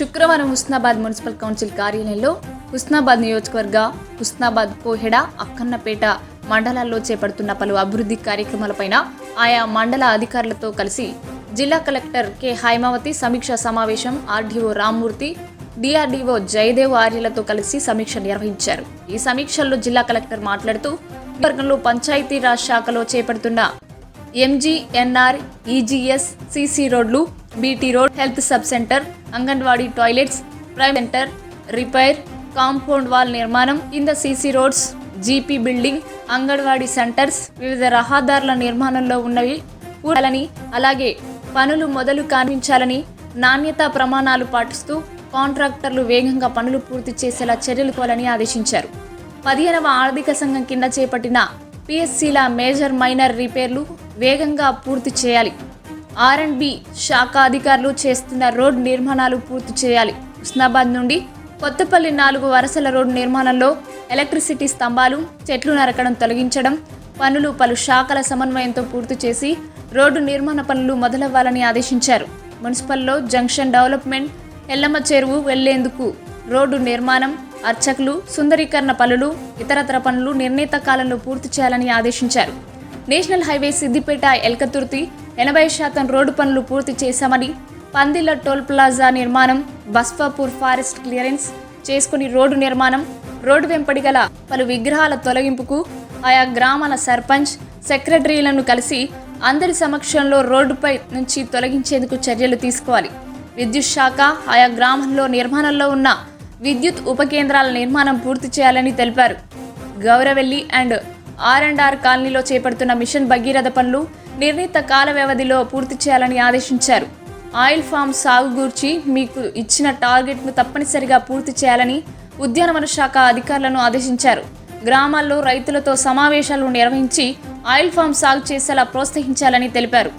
శుక్రవారం Husnabad municipal council కార్యాలయంలో హుస్నాబాద్ నియోజకవర్గ హుస్నాబాద్ కోహెడ అక్కన్నపేట మండలాల్లో చేపడుతున్న పలు అభివృద్ధి కార్యక్రమాలపైన ఆయా మండల అధికారులతో కలిసి జిల్లా కలెక్టర్ కె. హైమావతి సమీక్షా సమావేశం ఆర్డీఓ రామ్మూర్తి డిఆర్డీఓ జయదేవ్ ఆర్యలతో కలిసి సమీక్ష నిర్వహించారు. ఈ సమీక్షల్లో జిల్లా కలెక్టర్ మాట్లాడుతూ వర్గంలో పంచాయతీరాజ్ శాఖలో చేపడుతున్న ఎంజీఎన్ఆర్ ఈజీఎస్ సిసి రోడ్లు BT road health sub centre anganwadi toilets prime centre repair compound wall నిర్మాణం కింద CC roads GP building anganwadi centres వివిధ రహదారుల నిర్మాణంలో ఉన్నవి కూడాలని అలాగే పనులు మొదలు కానించాలని నాణ్యతా ప్రమాణాలు పాటిస్తూ కాంట్రాక్టర్లు వేగంగా పనులు పూర్తి చేసేలా చర్యలు కోవాలని ఆదేశించారు. పదిహేనవ ఆర్థిక సంఘం కింద చేపట్టిన పిఎస్సీల మేజర్ మైనర్ రిపేర్లు వేగంగా పూర్తి చేయాలి. ఆర్ అండ్ బి శాఖ అధికారులు చేస్తున్న రోడ్ నిర్మాణాలు పూర్తి చేయాలి. హుస్నాబాద్ నుండి కొత్తపల్లి నాలుగు వరుసల రోడ్డు నిర్మాణంలో ఎలక్ట్రిసిటీ స్తంభాలు చెట్లు నరకడం తొలగించడం పనులు పలు శాఖల సమన్వయంతో పూర్తి చేసి రోడ్డు నిర్మాణ పనులు మొదలవ్వాలని ఆదేశించారు. మున్సిపల్లో జంక్షన్ డెవలప్మెంట్ ఎల్లమ్మ చెరువు వెళ్ళేందుకు రోడ్డు నిర్మాణం అర్చకులు సుందరీకరణ పనులు ఇతరతర పనులు నిర్ణీత కాలంలో పూర్తి చేయాలని ఆదేశించారు. National highway Siddipet Elkathurthi. ఎనభై శాతం రోడ్డు పనులు పూర్తి చేశామని పందిల టోల్ ప్లాజా నిర్మాణం బస్వాపూర్ ఫారెస్ట్ క్లియరెన్స్ చేసుకుని రోడ్డు నిర్మాణం రోడ్డు వెంపడి గల పలు విగ్రహాల తొలగింపుకు ఆయా గ్రామాల సర్పంచ్ సెక్రటరీలను కలిసి అందరి సమక్షంలో రోడ్డుపై నుంచి తొలగించేందుకు చర్యలు తీసుకోవాలి. విద్యుత్ శాఖ ఆయా గ్రామంలో నిర్మాణంలో ఉన్న విద్యుత్ ఉపకేంద్రాల నిర్మాణం పూర్తి చేయాలని తెలిపారు. Gouravelli and R and R కాలనీలో చేపడుతున్న మిషన్ భగీరథ పనులు నిర్ణీత కాల వ్యవధిలో పూర్తి చేయాలని ఆదేశించారు. ఆయిల్ ఫామ్ సాగు గూర్చి మీకు ఇచ్చిన టార్గెట్ను తప్పనిసరిగా పూర్తి చేయాలని ఉద్యానవన శాఖ అధికారులను ఆదేశించారు. గ్రామాల్లో రైతులతో సమావేశాలు నిర్వహించి ఆయిల్ ఫామ్ సాగు చేసేలా ప్రోత్సహించాలని తెలిపారు.